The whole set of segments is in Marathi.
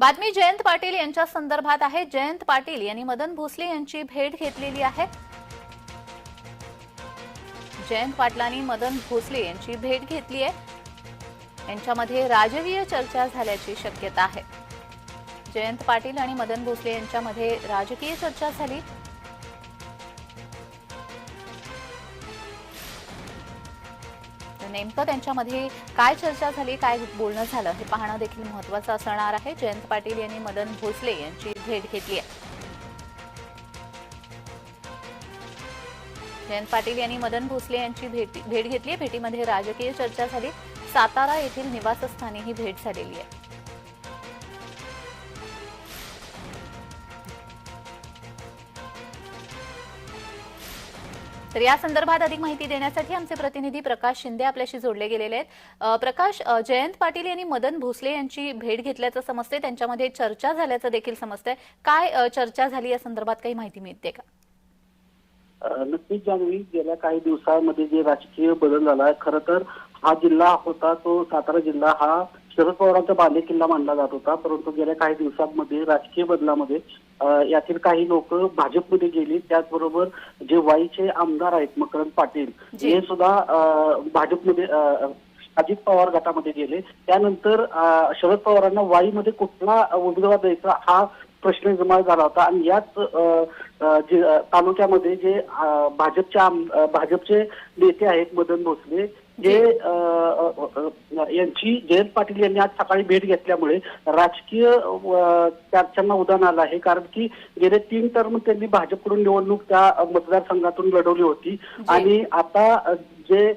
बातमी जयंत पाटील यांच्या संदर्भात आहे. जयंत पाटील यांनी मदन भोसले यांची भेट घेतलेली आहे. जयंत पाटलांनी मदन भोसले यांची भेट घेतली आहे. यांच्यामध्ये राजकीय चर्चा झाल्याची शक्यता आहे. जयंत पाटील आणि मदन भोसले यांच्यामध्ये राजकीय चर्चा झाली. नेमकं त्यांच्यामध्ये काय चर्चा झाली काय बोलणं झालं हे पाहणं देखील महत्वाचं असणार आहे. जयंत पाटील यांनी मदन भोसले यांची भेट घेतली आहे. जयंत पाटील यांनी मदन भोसले यांची भेट भेट घेतली आहे. भेटीमध्ये राजकीय चर्चा झाली. सातारा येथील निवासस्थानी ही भेट झालेली आहे. तर या संदर्भात अधिक माहिती देण्यासाठी आमचे प्रतिनिधी प्रकाश शिंदे आपल्याशी जोडले गेलेले आहेत. प्रकाश जयंत पाटील यांनी मदन भोसले यांची भेट घेतल्याचं समजते त्यांच्यामध्ये चर्चा झाल्याचं देखील समजतंय. काय चर्चा झाली या संदर्भात काही माहिती मिळते का? नक्कीच जान्हवी. गेल्या काही दिवसांमध्ये जे राजकीय बदल झाला आहे खरं तर हा जिल्हा होता तो सातारा जिल्हा हा शरद पवारांचा बाले किल्ला मानला जात होता. परंतु गेल्या काही दिवसांमध्ये राजकीय बदलामध्ये यातील काही लोक भाजपमध्ये गेली. त्याचबरोबर जे वाईचे आमदार आहेत मकरंद पाटील. हे सुद्धा भाजपमध्ये अजित पवार गटामध्ये गेले. त्यानंतर शरद पवारांना वाईमध्ये कुठला उमेदवार द्यायचा हा प्रश्न निर्माण झाला होता. आणि याच तालुक्यामध्ये जे भाजपच्या भाजपचे नेते आहेत मदन भोसले जे यांची जयंत पाटील यांनी आज सकाळी भेट घेतल्यामुळे राजकीय चर्चांना उदाहरण आलं आहे. कारण की गेले तीन टर्म त्यांनी भाजपकडून निवडणूक त्या मतदारसंघातून लढवली होती. आणि आता जे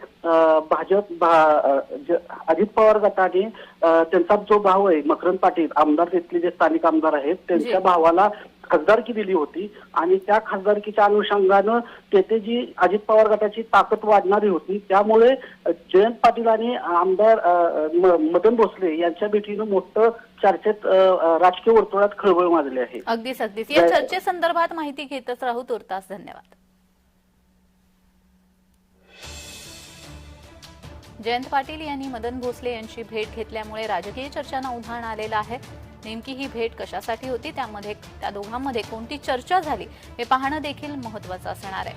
भाजप अजित पवार गटाने त्यांचा जो भाऊ आहे मकरंद पाटील आमदार तिथले जे स्थानिक आमदार आहेत त्यांच्या. भावाला खासदारकी दिली होती आणि त्या खासदारकीच्या अनुषंगानं तेथे जी अजित पवार गटाची ताकद वाढणारी होती त्यामुळे जयंत पाटील आणि आमदार मदन भोसले यांच्या भेटीनं मोठं चर्चेत राजकीय वर्तुळात खळबळ माजली आहे. अगदीच अगदीच. या चर्चेसंदर्भात माहिती घेतच राहू तुर्तास धन्यवाद. जयंत पाटील यांनी मदन भोसले यांची भेट घेतल्यामुळे राजकीय चर्चांना उधाण आलेलं आहे. नेमकी ही भेट कशासाठी होती? त्यामध्ये त्या दोघांमध्ये कोणती चर्चा झाली? हे पाहणं देखील महत्वाचं असणार आहे.